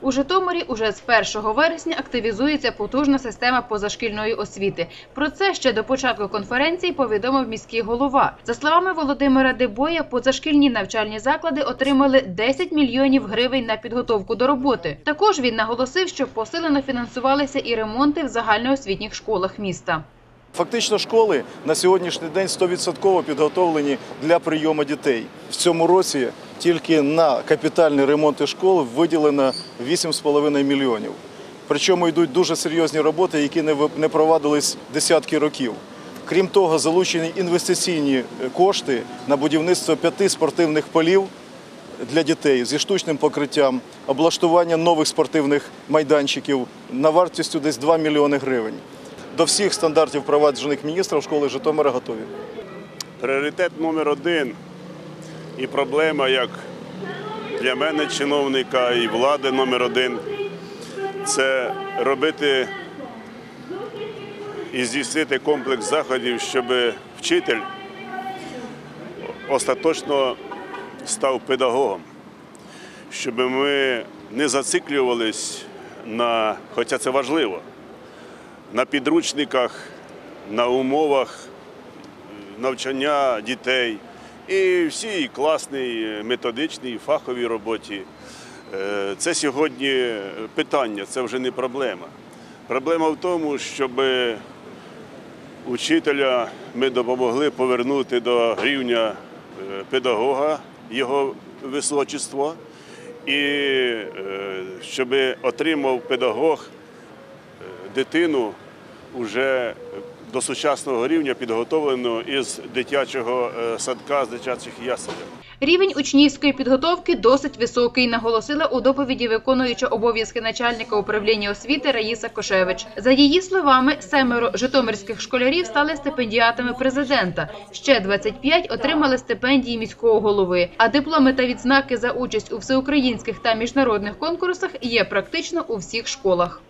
У Житомирі уже з 1 вересня активізується потужна система позашкільної освіти. Про це ще до початку конференції повідомив міський голова. За словами Володимира Дебоя, позашкільні навчальні заклади отримали 10 мільйонів гривень на підготовку до роботи. Також він наголосив, що посилено фінансувалися і ремонти в загальноосвітніх школах міста. Фактично школи на сьогоднішній день 100% підготовлені для прийому дітей. В цьому році тільки на капітальні ремонти школ виділено 8,5 мільйонів. Причому йдуть дуже серйозні роботи, які не провадились десятки років. Крім того, залучені інвестиційні кошти на будівництво п'яти спортивних полів для дітей зі штучним покриттям, облаштування нових спортивних майданчиків на вартістю десь 2 мільйони гривень. До всіх стандартів проваджених міністрів школи Житомира готові. Пріоритет номер один і проблема, як для мене, чиновника і влади номер один це робити і здійснити комплекс заходів, щоб вчитель остаточно став педагогом, щоб ми не зациклювались на, хоча це важливо, на підручниках, на умовах навчання дітей і всій класній методичній фаховій роботі. Е, Це сьогодні питання, це вже не проблема. Проблема в тому, щоб учителя ми допомогли повернути до рівня е, педагога, його височество, і е, щоб отримав педагог е, дитину вже до сучасного рівня підготовлено із дитячого е, садка, з дитячих яселів. Рівень учнівської підготовки досить високий, наголосила у доповіді виконуюча обов'язки начальника управління освіти Раїса Кошевич. За її словами, семеро житомирських школярів стали стипендіатами президента. Ще 25 отримали стипендії міського голови. А дипломи та відзнаки за участь у всеукраїнських та міжнародних конкурсах є практично у всіх школах.